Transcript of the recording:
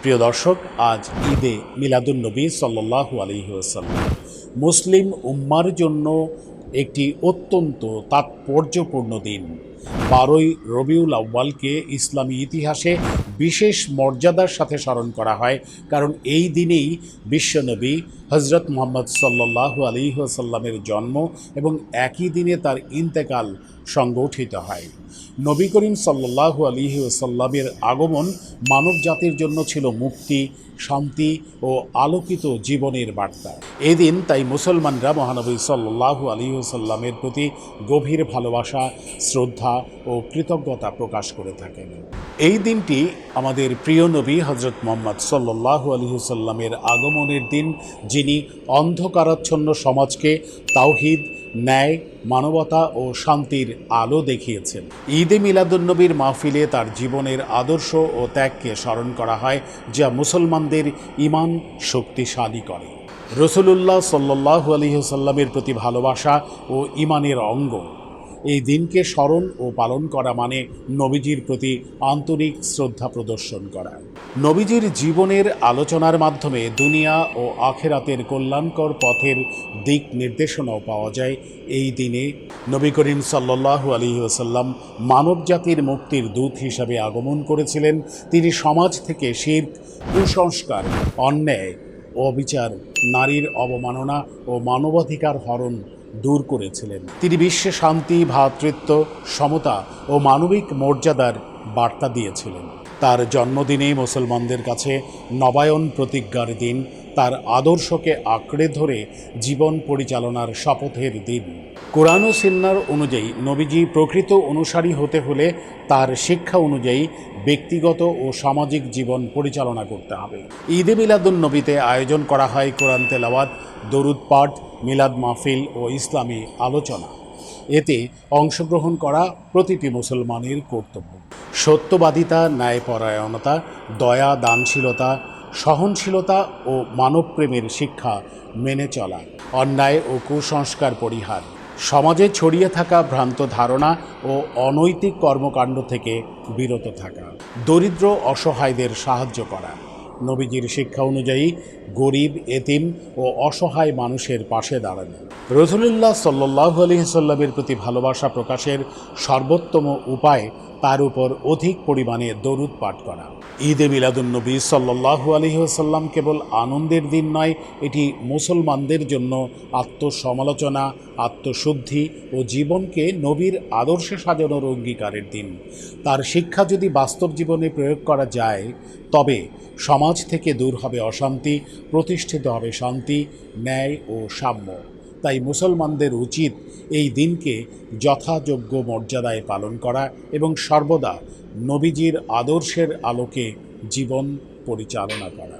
প্রিয় দর্শক, আজ ঈদে মিলাদুন্নবী সাল্লাহু আলহিহাসাল্লাম মুসলিম উম্মার জন্য একটি অত্যন্ত তাৎপর্যপূর্ণ দিন। বারোই রবিউল আউ্বালকে ইসলামী ইতিহাসে বিশেষ মর্যাদার সাথে স্মরণ করা হয়, কারণ এই দিনেই বিশ্বনবী হজরত মোহাম্মদ সাল্লাহু আলিহাসাল্লামের জন্ম এবং একই দিনে তার ইন্তেকাল সংগঠিত হয়। নবী করিম সাল্লাহু আলিহি ওসাল্লামের আগমন মানব জাতির জন্য ছিল মুক্তি, শান্তি ও আলোকিত জীবনের বার্তা। এদিন তাই মুসলমানরা মহানবী সাল্লাহু আলী সাল্লামের প্রতি গভীর ভালোবাসা, শ্রদ্ধা ও কৃতজ্ঞতা প্রকাশ করে থাকেন। এই দিনটি আমাদের প্রিয় নবী হজরত মোহাম্মদ সাল্লাহু আলী সাল্লামের আগমনের দিন, যিনি অন্ধকারাচ্ছন্ন সমাজকে তাওহিদ, ন্যায়, মানবতা ও শান্তির আলো দেখিয়েছেন। ঈদে মিলাদুন্নবীর মাহফিলে তার জীবনের আদর্শ ও ত্যাগকে স্মরণ করা হয়, যা মুসলমানদের ইমান শক্তিশালী করে। রসুলুল্লাহ সাল্লাহু আলহিহসাল্লামের প্রতি ভালোবাসা ও ইমানের অঙ্গ। এই দিনকে স্মরণ ও পালন করা মানে নবীজির প্রতি আন্তরিক শ্রদ্ধা প্রদর্শন করা। নবীজির জীবনের আলোচনার মাধ্যমে দুনিয়া ও আখেরাতের কল্যাণকর পথের দিক নির্দেশনাও পাওয়া যায়। এই দিনে নবী করিম সাল্লাহু আলী ওসাল্লাম মানব জাতির মুক্তির দূত হিসাবে আগমন করেছিলেন। তিনি সমাজ থেকে শির কুসংস্কার, অন্যায়, অবিচার, নারীর অবমাননা ও মানবাধিকার হরণ দূর করেছিলেন। তিনি বিশ্বে শান্তি, ভ্রাতৃত্ব, সমতা ও মানবিক মর্যাদার বার্তা দিয়েছিলেন। তার জন্মদিনে মুসলমানদের কাছে নবায়ন প্রতিজ্ঞার দিন, তার আদর্শকে আঁকড়ে ধরে জীবন পরিচালনার শপথের দিন। কোরআন ও সিন্নার অনুযায়ী নবীজি প্রকৃত অনুসারী হতে হলে তার শিক্ষা অনুযায়ী ব্যক্তিগত ও সামাজিক জীবন পরিচালনা করতে হবে। ঈদে মিলাদুন নবীতে আয়োজন করা হয় কোরআন তেলাওয়াত, দরুদ পাঠ মিলাদ মাহফিল ও ইসলামী আলোচনা। এতে অংশগ্রহণ করা প্রতিটি মুসলমানের কর্তব্য। সত্যবাদিতা, ন্যায়পরায়ণতা, দয়া, দানশীলতা, সহনশীলতা ও মানবপ্রেমের শিক্ষা মেনে চলা, অন্যায় ও কুসংস্কার পরিহার, সমাজে ছড়িয়ে থাকা ভ্রান্ত ধারণা ও অনৈতিক কর্মকাণ্ড থেকে বিরত থাকা, দরিদ্র অসহায়দের সাহায্য করা নবীজির শিক্ষা অনুযায়ী গরিব, এতিম ও অসহায় মানুষের পাশে দাঁড়ানো। রসুলুল্লাহ সাল্লাহ আলহিসাল্লামের প্রতি ভালোবাসা প্রকাশের সর্বোত্তম উপায় তার উপর অধিক পরিমাণে দরুদ পাঠ করা। ঈদে মিলাদুন্নবী সাল্লাহু আলহিহাসাল্লাম কেবল আনন্দের দিন নয়, এটি মুসলমানদের জন্য আত্মসমালোচনা, আত্মশুদ্ধি ও জীবনকে নবীর আদর্শে সাজানোর অঙ্গীকারের দিন। তার শিক্ষা যদি বাস্তব জীবনে প্রয়োগ করা যায়, তবে সমাজ থেকে দূর হবে অশান্তি, প্রতিষ্ঠিত হবে শান্তি, ন্যায় ও সাম্য। তাই মুসলমানদের উচিত এই দিনকে যথাযোগ্য মর্যাদায় পালন করা এবং সর্বদা নবীজির আদর্শের আলোকে জীবন পরিচালনা করা।